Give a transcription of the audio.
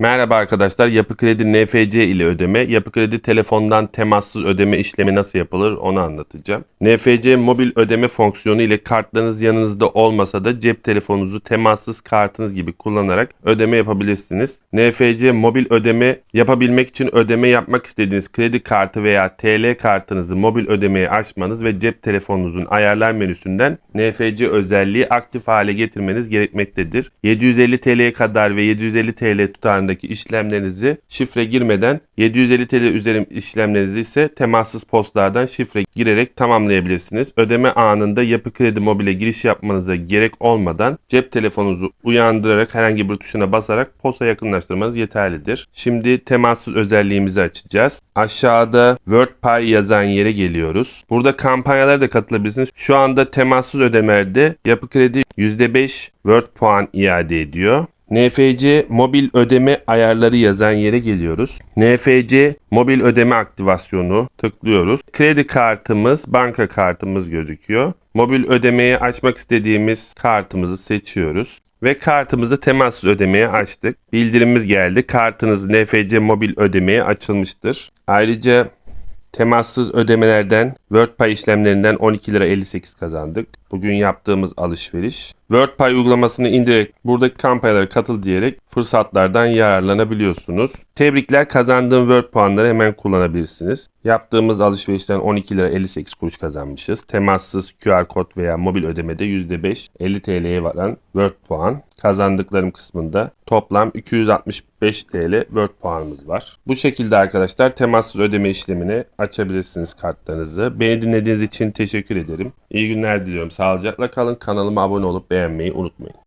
Merhaba arkadaşlar. Yapı Kredi NFC ile ödeme, Yapı Kredi telefondan temassız ödeme işlemi nasıl yapılır onu anlatacağım. NFC mobil ödeme fonksiyonu ile kartlarınız yanınızda olmasa da cep telefonunuzu temassız kartınız gibi kullanarak ödeme yapabilirsiniz. NFC mobil ödeme yapabilmek için ödeme yapmak istediğiniz kredi kartı veya TL kartınızı mobil ödemeye açmanız ve cep telefonunuzun ayarlar menüsünden NFC özelliği aktif hale getirmeniz gerekmektedir. 750 TL'ye kadar ve 750 TL tutarındaki işlemlerinizi şifre girmeden 750 TL üzeri işlemlerinizi ise temassız postlardan şifre girerek tamamlayabilirsiniz. Ödeme anında Yapı Kredi Mobil'e giriş yapmanıza gerek olmadan cep telefonunuzu uyandırarak herhangi bir tuşuna basarak posta yakınlaştırmanız yeterlidir. Şimdi temassız özelliğimizi açacağız. Aşağıda WordPay yazan yere geliyoruz. Burada kampanyalara da katılabilirsiniz. Şu anda temassız ödemelerde Yapı Kredi %5 Word puan iade ediyor. NFC mobil ödeme ayarları yazan yere geliyoruz. NFC mobil ödeme aktivasyonu tıklıyoruz. Kredi kartımız, banka kartımız gözüküyor. Mobil ödemeyi açmak istediğimiz kartımızı seçiyoruz. Ve kartımızı temassız ödemeye açtık. Bildirimimiz geldi. Kartınız NFC mobil ödemeye açılmıştır. Ayrıca temassız ödemelerden WordPay işlemlerinden 12 lira 58 kazandık. Bugün yaptığımız alışveriş. WordPay uygulamasını indirerek buradaki kampanyalara katıl diyerek fırsatlardan yararlanabiliyorsunuz. Tebrikler kazandığım Word puanları hemen kullanabilirsiniz. Yaptığımız alışverişten 12 lira 58 kuruş kazanmışız. Temassız QR kod veya mobil ödemede %5 50 TL'ye varan Word puan. Kazandıklarım kısmında toplam 265 TL Word puanımız var. Bu şekilde arkadaşlar temassız ödeme işlemini açabilirsiniz kartlarınızı. Beni dinlediğiniz için teşekkür ederim. İyi günler diliyorum. Sağlıcakla kalın. Kanalıma abone olup beğenmeyi unutmayın.